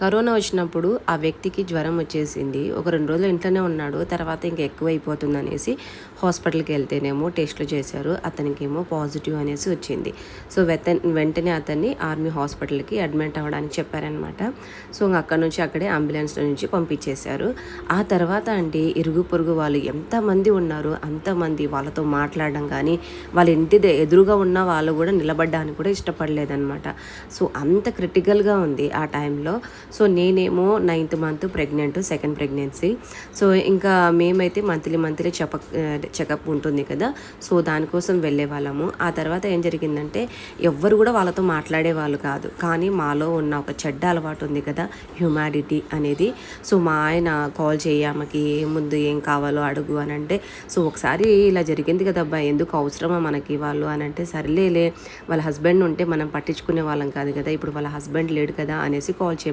Corona వచ్చినప్పుడు ఆ వ్యక్తికి జ్వరం వచ్చేసింది. ఒక రెండు రోజులు ఇంట్లోనే ఉన్నాడు. తర్వాత ఇంకా ఎక్కువ అయిపోతుంది అనేసి హాస్పిటల్కి వెళ్తేనేమో టెస్ట్లు చేశారు. అతనికి ఏమో పాజిటివ్ అనేసి వచ్చింది. సో వెత వెంటనే అతన్ని ఆర్మీ హాస్పిటల్కి అడ్మిట్ అవ్వడానికి చెప్పారనమాట సో అక్కడ నుంచి అక్కడే అంబులెన్స్లో నుంచి పంపించేశారు. ఆ తర్వాత అంటే ఇరుగు పొరుగు వాళ్ళు ఎంతమంది ఉన్నారు అంతమంది వాళ్ళతో మాట్లాడడం కానీ వాళ్ళ ఇంటి ఎదురుగా ఉన్న వాళ్ళు కూడా నిలబడడానికి కూడా ఇష్టపడలేదన్నమాట. సో అంత క్రిటికల్గా ఉంది ఆ టైంలో. సో నేనేమో ninth month pregnant second pregnancy. So ఇంకా మేమైతే మంత్లీ మంత్లీ చెప చెకప్ ఉంటుంది కదా. సో దానికోసం వెళ్ళే వాళ్ళము. ఆ తర్వాత ఏం జరిగిందంటే ఎవ్వరు కూడా వాళ్ళతో మాట్లాడే వాళ్ళు కాదు. కానీ మాలో ఉన్న ఒక చెడ్డ అలవాటు ఉంది కదా హ్యూమాడిటీ అనేది. సో మా ఆయన కాల్ చేయమకి ఏముందు ఏముంది ఏం కావాలో అడుగు అని అంటే సో ఒకసారి ఇలా జరిగింది కదా అబ్బాయి ఎందుకు అవసరమా మనకి వాళ్ళు అని అంటే సర్లేలే వాళ్ళ హస్బెండ్ ఉంటే మనం పట్టించుకునే వాళ్ళం కాదు కదా ఇప్పుడు వాళ్ళ హస్బెండ్ లేడు కదా అనేసి కాల్ చేయ